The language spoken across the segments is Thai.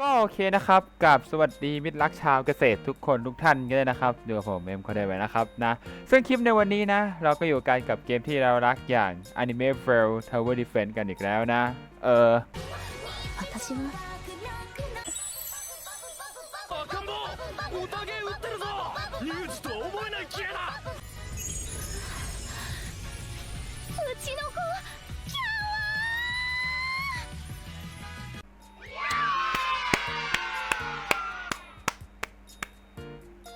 ก็โอเคนะครับกับสวัสดีมิตรรักชาวเกษตรทุกคนทุกท่านกันเลยนะครับอยู่กับผมเอ็มคอเดไว้นะครับนะซึ่งคลิปในวันนี้นะ เราก็อยู่กันกับเกมที่เรารักอย่าง Anime f r a i l Tower Defense กันอีกแล้วนะ เออ 私は赤ん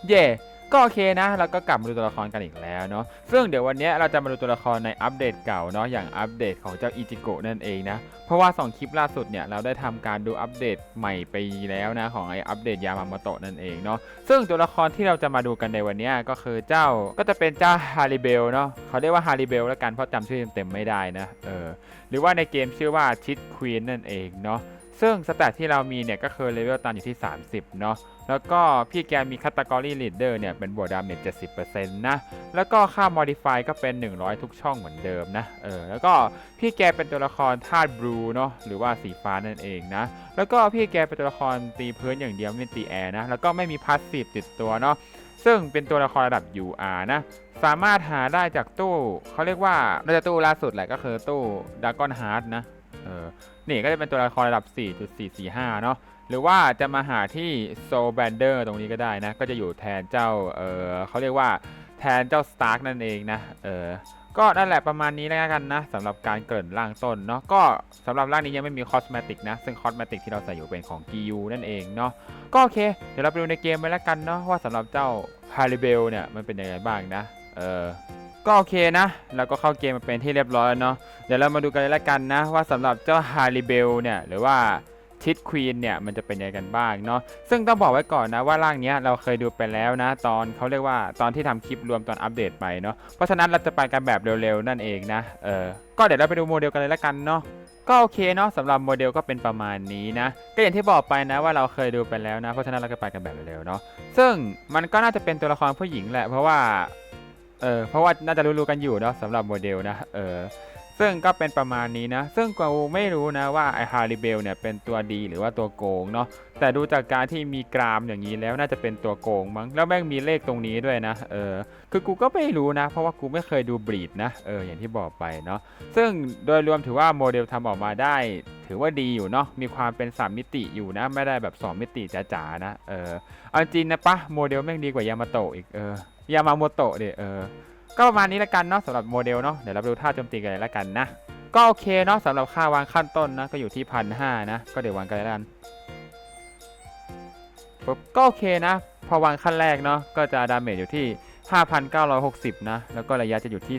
เย่ก็โอเคนะ แล้วก็กลับมาดูตัวละครกันอีกแล้ว เนาะซึ่งเดี๋ยววันนี้เราจะมาดูตัวละครในอัปเดตเก่าเนาะอย่างอัปเดตของเจ้าอิจิโกะนั่นเองนะ เพราะว่า 2 คลิปล่าสุดเนี่ยเราได้ทำการดูอัปเดตใหม่ไปแล้วนะของไออัปเดตยามาโมโตะนั่นเองเนาะซึ่งตัวละครที่เราจะมาดูกันในวันนี้ก็คือเจ้าก็จะเป็นเจ้าฮาริเบลเนาะเขาเรียกว่าฮาริเบลแล้วกันเพราะจำชื่อเต็มๆไม่ได้นะเออหรือว่าในเกมชื่อว่าชิดควีนนั่นเองเนาะซึ่งสแตทที่เรามีเนี่ยก็คือเลเวลตันอยู่ที่ 30 เนาะ แล้วก็พี่แกมีคัตกรีลีดเดอร์เนี่ยเป็นบวกดาเมจ70%นะ แล้วก็ก็ค่า modify ก็เป็น 100 ทุกช่องเหมือนเดิมนะ เออ แล้วก็พี่แกเป็นตัวละครธาตุบลูเนาะ หรือว่าสีฟ้านั่นเองนะ แล้วก็พี่แกเป็นตัวละครตีพื้นอย่างเดียวไม่ตีแอร์นะ แล้วก็ไม่มีพาสซีฟติดตัวเนาะ ซึ่งเป็นตัวละครระดับ UR นะ สามารถหาได้จากตู้เขาเรียกว่าน่าจะตู้ล่าสุดแหละก็คือตู้ด r a ก้อนฮาร์ดนะ เออ นี่ก็จะเป็นตัวละครระดับ 4.445 เนาะหรือว่าจะมาหาที่โซแบนเดอร์ตรงนี้ก็ได้นะ ก็จะอยู่แทนเจ้า เออเขาเรียกว่า นเจ้าสตาร์กนั่นเองนะ เออ ก็นั่นแหละประมาณนี้แล้วกันนะสำหรับการเกริ่นร่างต้นเนาะ ก็สำหรับร่างนี้ยังไม่มีคอสเมติกนะ ซึ่งคอสเมติกที่เราใส่อยู่เป็นของ GU นั่นเองเนาะ ก็โอเค เดี๋ยวเราไปดูในเกมไปแล้วกันเนาะว่าสำหรับเจ้าฮาริเบลเนี่ยมันเป็นยังไงบ้างนะ เออก็โอเคนะแล้วก็เข้าเกมมาเป็นที่เรียบร้อยแล้วเนาะ เดี๋ยวเรามาดูกันเลยละกันนะ ว่าสำหรับเจ้าฮาริเบลเนี่ยหรือว่า ทิดควีนเนี่ยมันจะเป็นยังไงกันบ้างเนาะซึ่งต้องบอกไว้ก่อนนะว่าร่างนี้เราเคยดูไปแล้วนะ ตอนเขาเรียกว่าตอนที่ทำคลิปรวมตอนอัปเดตไปเนาะเพราะฉะนั้นเราจะไปกันแบบเร็วๆ นั่นเองนะเออก็เดี๋ยวเราไปดูโมเดลกันเลยละกันเนาะก็โอเคเนาะสำหรับโมเดลก็เป็นประมาณนี้นะ ก็อย่างที่บอกไปนะว่าเราเคยดูไปแล้วนะ เพราะฉะนั้นเราก็ไปกันแบบเร็วๆเนาะซึ่งมันก็น่าจะเป็นตัวละครผู้หญิงแหละเพราะว่าเออเพราะว่าน่าจะรู้ๆกันอยู่เนาะสำหรับโมเดลนะเออ ซึ่งก็เป็นประมาณนี้นะ ซึ่งกูไม่รู้นะว่าไอฮาริเบลเนี่ยเป็นตัวดีหรือว่าตัวโกงเนาะ แต่ดูจากการที่มีกรามอย่างนี้แล้วน่าจะเป็นตัวโกงมั้ง แล้วแม่งมีเลขตรงนี้ด้วยนะ เออ คือกูก็ไม่รู้นะ เพราะว่ากูไม่เคยดูบรีดนะ เออ อย่างที่บอกไปเนาะ ซึ่งโดยรวมถือว่าโมเดลทำออกมาได้ ถือว่าดีอยู่เนาะ มีความเป็นสามมิติอยู่นะ ไม่ได้แบบสองมิติจ๋าๆนะ เออ เอาจริงนะปะโมเดลแม่งดีกว่ายามาโตะอีก เออ ยามาโมโตะดิเออ ก็ประมาณนี้ละกันเนาะสำหรับโมเดลเนาะเดี๋ยวเราไปดูท่าโจมตีกันเลยละกันนะก็โอเคเนาะสำหรับค่าวางขั้นต้นนะก็อยู่ที่พันห้านะก็เดี๋ยววางกันเลยละกันปุ๊บก็โอเคนะ พอวางขั้นแรกเนาะก็จะดาเมจอยู่ที่ 5,960 นะ แล้วก็ระยะจะอยู่ที่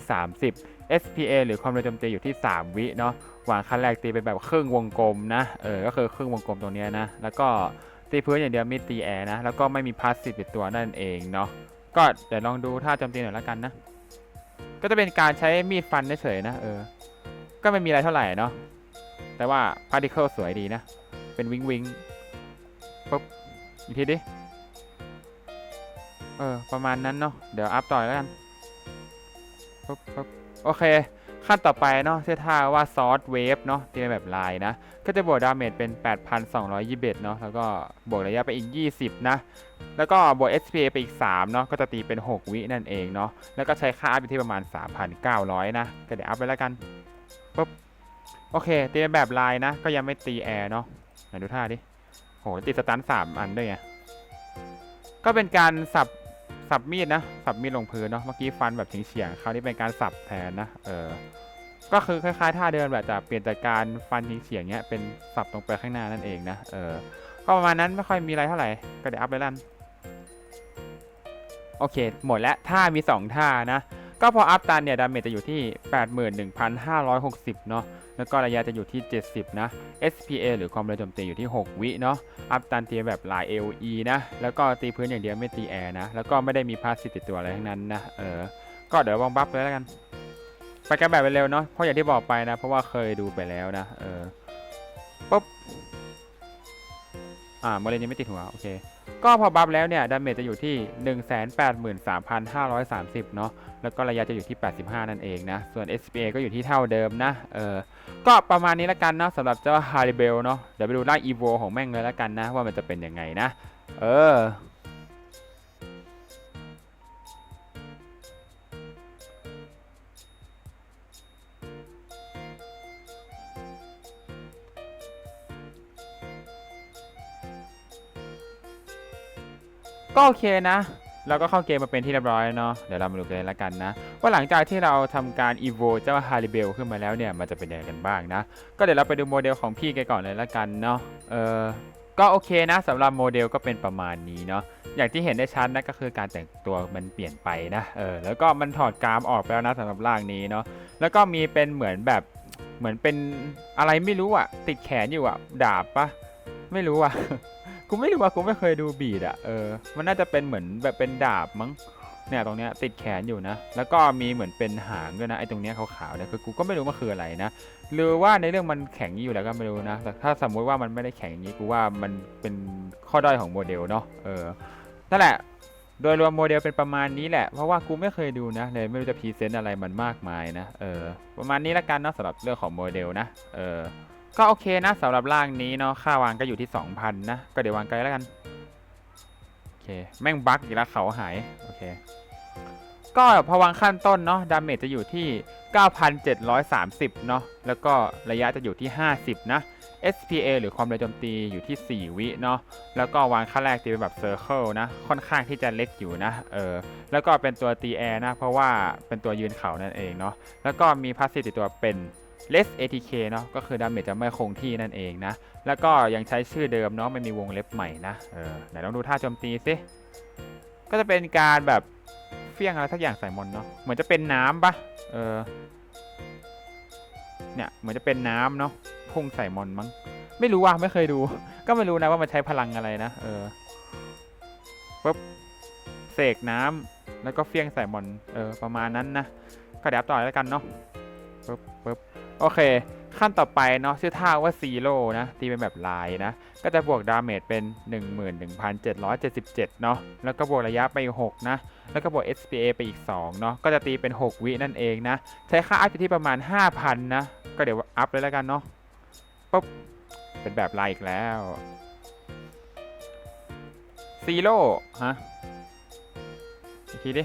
30 SPA หรือความเร็วโจมตีอยู่ที่ 3 วิเนาะวางขั้นแรกตีเป็นแบบครึ่งวงกลมนะเออก็คือครึ่งวงกลมตรงนี้นะ แล้วก็ตีพื้นอย่างเดียวไม่ตีแอร์นะ แล้วก็ไม่มีพาสซีฟติดตัวนั่นเองเนาะก็เดี๋ยวลองดูท่าโจมตีหน่อยละกันนะ ก็จะเป็นการใช้มีดฟันเฉยๆนะเออ ก็ไม่มีอะไรเท่าไหร่เนาะ แต่ว่าพาร์ติเคิลสวยดีนะ เป็นวิงวิงปุ๊บ อีกทีดิ เออ ประมาณนั้นเนาะ เดี๋ยวอัพต่อแล้วกันปุ๊บปุ๊บโอเค ขั้นต่อไปเนาะเซท่าว่าซอสเวฟเนาะที่เป็นแบบลายนะ ก็จะบวกดาเมจเป็น 8,221เนาะแล้วก็บวกระยะไปอีก 20 นะ แล้วก็บวก SP ไปอีก 3 เนาะก็จะตีเป็น 6 วินั่นเองเนาะแล้วก็ใช้ค่าอัพอยู่ที่ประมาณ 3,900 นะ ก็เดี๋ยวอัพไปแล้วกันปุ๊บโอเค ตีเป็นแบบลายนะ ก็ยังไม่ตีแอร์เนาะไหนดูท่าดิโหติดสตันสามอันด้วยไงก็เป็นการสับ สับมีดนะ สับมีดลงพื้นเนาะ เมื่อกี้ฟันแบบเฉียงๆคราวนี้เป็นการสับแทนนะ เออ ก็คือคล้ายๆท่าเดินแบบจะเปลี่ยนจากการฟันเฉียงเนี้ยเป็นสับตรงไปข้างหน้านั่นเองนะ เออ ก็ประมาณนั้นไม่ค่อยมีอะไรเท่าไหร่ ก็เดี๋ยวอัพเลยลั่นโอเค หมดแล้วท่ามี 2 ท่านะ ก็พออัพตันเนี่ยดาเมจจะอยู่ที่ 81,560 เนาะ แล้วก็ระยะจะอยู่ที่ 70 นะ SPA หรือความเร็วโจมตีอยู่ที่ 6 วิเนาะ อัพตันตีแบบหลาย AOE นะ แล้วก็ตีพื้นอย่างเดียวไม่ตีแอร์นะ แล้วก็ไม่ได้มีพาสซีฟติดตัวอะไรทั้งนั้นนะ เออ ก็เดี๋ยววางบัฟเลยแล้วกัน ไปกันแบบเร็วๆเนาะ เพราะอย่างที่บอกไปนะ เพราะว่าเคยดูไปแล้วนะ เออปุ๊บ อ่าโมเลนยังไม่ติดหัว โอเค ก็พอบัฟแล้วเนี่ยดาเมจจะอยู่ที่ 183,530 เนาะแล้วก็ระยะจะอยู่ที่ 85 นั่นเองนะ ส่วน SPA ก็อยู่ที่เท่าเดิมนะ เออ ก็ประมาณนี้ละกันเนาะสำหรับเจ้าฮาริเบลเนาะ เดี๋ยวไปดูร่อีโวของแม่งเลยละกันนะ ว่ามันจะเป็นยังไงนะ เออ ก็โอเคนะ เราก็เข้าเกมมาเป็นที่เรียบร้อยเนาะ เดี๋ยวเรามาดูกันเลยละกันนะ ว่าหลังจากที่เราทำการ e v o เจ้าฮาริเบลขึ้นมาแล้วเนี่ย มันจะเป็นยังไงกันบ้างนะ ก็เดี๋ยวเราไปดูโมเดลของพี่แกก่อนเลยละกันเนาะ เออก็โอเคนะสำหรับโมเดลก็เป็นประมาณนี้เนาะอย่างที่เห็นได้ชัดนะก็คือการแต่งตัวมันเปลี่ยนไปนะเออแล้วก็มันถอดกรามออกไปแล้วนะสำหรับร่างนี้เนาะแล้วก็มีเป็นเหมือนแบบเหมือนเป็นอะไรไม่รู้อะติดแขนอยู่อะดาบปะไม่รู้อะ กูไม่รู้ว่ากูไม่เคยดูบีดอะเออ มันน่าจะเป็นเหมือนแบบเป็นดาบมั้ง เนี่ยตรงเนี้ยติดแขนอยู่นะ แล้วก็มีเหมือนเป็นหางด้วยนะไอ้ตรงเนี้ยขาวๆเนี่ยคือกูก็ไม่รู้มันคืออะไรนะ หรือว่าในเรื่องมันแข็งอยู่แล้วก็ไม่รู้นะ แต่ถ้าสมมุติว่ามันไม่ได้แข็งอย่างนี้กูว่ามันเป็นข้อด้อยของโมเดลเนาะ เออ นั่นแหละ โดยรวมโมเดลเป็นประมาณนี้แหละ เพราะว่ากูไม่เคยดูนะ เลยไม่รู้จะพรีเซนต์อะไรมันมากมายนะ เออ ประมาณนี้ละกันเนาะสำหรับเรื่องของโมเดลนะ เออ ก็โอเคนะสำหรับร่างนี้เนาะค่าวางก็อยู่ที่ 2,000 นะ ก็เดี๋ยววางไกลแล้วกัน โอเค แม่งบั๊กอีกแล้วเขาหาย โอเค ก็พอวางขั้นต้นเนาะดาเมจจะอยู่ที่ 9,730 เนาะแล้วก็ระยะจะอยู่ที่ 50 นะ SPA หรือความเร็วโจมตีอยู่ที่ 4 วิเนาะ แล้วก็วางขั้นแรกตีเป็นแบบเซอร์เคิลนะ ค่อนข้างที่จะเล็กอยู่นะ เออ แล้วก็เป็นตัวตีแอร์นะ เพราะว่าเป็นตัวยืนเขานั่นเองเนาะ แล้วก็มีพาสซีติดตัวเป็น less ATK เนาะก็คือดาเมจจะไม่คงที่นั่นเองนะ แล้วก็ยังใช้ชื่อเดิมเนาะไม่มีวงเล็บใหม่นะเออไหนลองดูท่าโจมตีสิก็จะเป็นการแบบเฟี้ยงอะไรสักอย่างใส่มอนเนาะเหมือนจะเป็นน้ำปะเออเนี่ยเหมือนจะเป็นน้ำเนาะพุ่งใส่มอนมั้งไม่รู้ว่ะไม่เคยดู ก็ไม่รู้นะว่ามันใช้พลังอะไรนะเออปุ๊บเสกน้ำแล้วก็เฟี้ยงใส่มอนเออประมาณนั้นนะก็เดี๋ยวต่อแล้วกันเนาะ ปุ๊บปุ๊บโอเค ขั้นต่อไปเนาะชื่อท่าว่าซีโร่นะ ตีเป็นแบบลายนะ ก็จะบวกดาเมจเป็น 11,777 เนาะแล้วก็บวกระยะไปอีก6นะ แล้วก็บวก SPA ไปอีก 2 เนาะก็จะตีเป็น 6 วินั่นเองนะ ใช้ค่าอัพอยู่ที่ประมาณ 5,000 นะ ก็เดี๋ยวอัพเลยแล้วกันเนาะปุ๊บเป็นแบบลายอีกแล้วซีโร่ฮะอีกทีดิ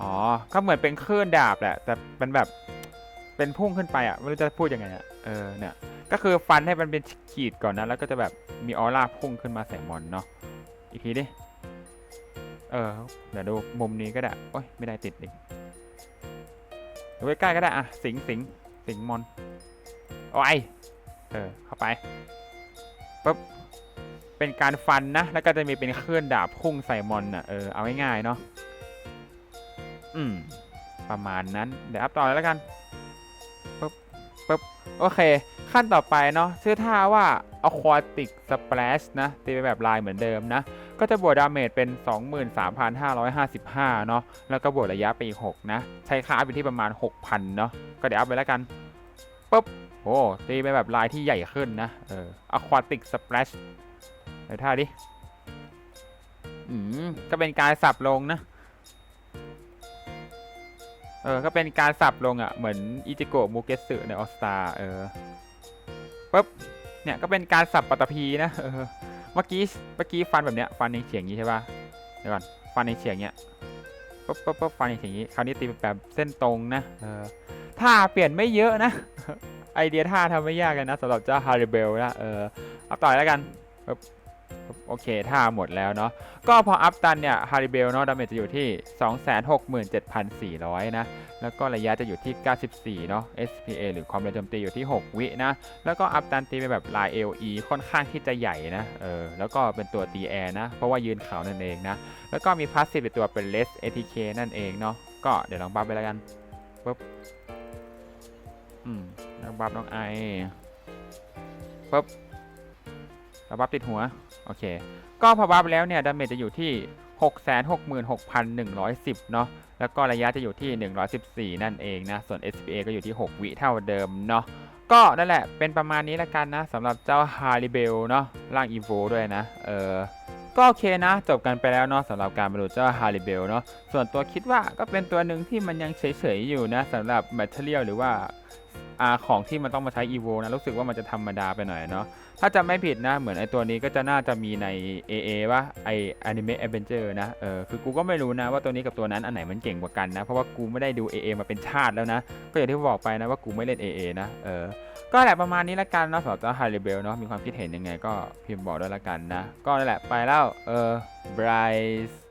อ๋อ ก็เหมือนเป็นคลื่นดาบแหละ แต่เป็นแบบ เป็นพุ่งขึ้นไปอะ ไม่รู้จะพูดยังไงอะ เออ เนี่ย ก็คือฟันให้มันเป็นขีดก่อนนะ แล้วก็จะแบบมีออร่าพุ่งขึ้นมาใส่มอนเนาะ อีกทีดิ เออ เดี๋ยวดูมุมนี้ก็ได้ โอ้ย ไม่ได้ติดดิดูใกล้ๆก็ได้อะสิงสิงสิงมอน โอ้ย เออ เข้าไปปุ๊บเป็นการฟันนะ แล้วก็จะมีเป็นเคลื่อนดาบพุ่งใส่มอนอะ เออ เอาง่ายๆเนาะ อืม ประมาณนั้น เดี๋ยวอัพต่อเลยแล้วกันปุ๊บปุ๊บโอเค ขั้นต่อไปเนาะชื่อท่าว่า Aquatic Splash นะตีเป็นแบบลายเหมือนเดิมนะ ก็จะบวกดาเมจเป็น 23,555 เนาะแล้วก็บวกระยะไปอีก 6 นะ ใช้ค่าอัพอยู่ที่ประมาณ 6,000 เนาะก็เดี๋ยวอัพไปแล้วกันปุ๊บโอ้ตีเป็นแบบลายที่ใหญ่ขึ้นนะ เออ Aquatic Splash เดี๋ยวท่าดิอืมก็เป็นการสับลงนะ ออ ก็เป็นการสับลงอะ่ะ เหมือนอิจิโกะมูเกสึในออสตาเออปุ๊บ เนี่ยก็เป็นการสับปัตตภีนะ เออ เมื่อกี้ เมื่อกี้ฟันแบบเนี้ย ฟันในเฉียงนี้ใช่ป่ะ เดี๋ยวก่อน ฟันในเฉียงเนี้ยปุ๊บปุ๊บปุ๊บฟันในเฉียงนี้ คราวนี้ตีแบบเส้นตรงนะ เออ ท่าเปลี่ยนไม่เยอะนะ ไอเดียท่าทำไม่ยากเลยนะสำหรับเจ้าฮาริเบลนะ เออ เอาต่อแล้วกันปุ๊บ โอเคท่าหมดแล้วเนาะก็พออัพตันเนี่ยฮาริเบลเนาะดาเมจจะอยู่ที่ 267,400 นะ แล้วก็ระยะจะอยู่ที่ 94 เนาะ SPA หรือความเร็วโจมตีอยู่ที่ 6 วินะ แล้วก็อัพตันตีเป็นแบบลาย LE ค่อนข้างที่จะใหญ่นะเออแล้วก็เป็นตัวตีแอร์นะ เพราะว่ายืนเขานั่นเองนะ แล้วก็มีพาสซีฟเป็นตัวเป็น less ATK นั่นเองเนาะก็เดี๋ยวลองบัฟไปแล้วกันปุ๊บอืมล้วบัฟน้องไอปุ๊บ แล้วบัฟติดหัว โอเค ก็พอบัฟแล้วเนี่ยดาเมจจะอยู่ที่ 666,110 เนาะแล้วก็ระยะจะอยู่ที่ 114 นั่นเองนะ ส่วน SPA ก็อยู่ที่ 6 วิเท่าเดิมเนาะก็นั่นแหละเป็นประมาณนี้ละกันนะสำหรับเจ้าฮาริเบลเนาะร่างอีโวด้วยนะ เออก็โอเคนะ จบกันไปแล้วเนาะสำหรับการมาดูเจ้าฮาริเบลเนาะส่วนตัวคิดว่าก็เป็นตัวหนึ่งที่มันยังเฉยๆอยู่นะสำหรับแมทเทียลหรือว่า อาของที่มันต้องมาใช้อีโวนะรู้สึกว่ามันจะธรรมดาไปหน่อยเนาะถ้าจำไม่ผิดนะเหมือนไอตัวนี้ก็จะน่าจะมีใน AA ว่าไอ Anime Adventure นะเออคือกูก็ไม่รู้นะว่าตัวนี้กับตัวนั้นอันไหนมันเก่งกว่ากันนะ เพราะว่ากูไม่ได้ดู AA มาเป็นชาติแล้วนะ ก็อย่างที่บอกไปนะว่ากูไม่เล่น AA นะเออก็แหละประมาณนี้ละกันเนาะสำหรับเจ้าฮาริเบลเนาะมีความคิดเห็นยังไงก็พิมพ์บอกด้วยละกันนะ ก็นั่นแหละไปแล้วเออบรายส์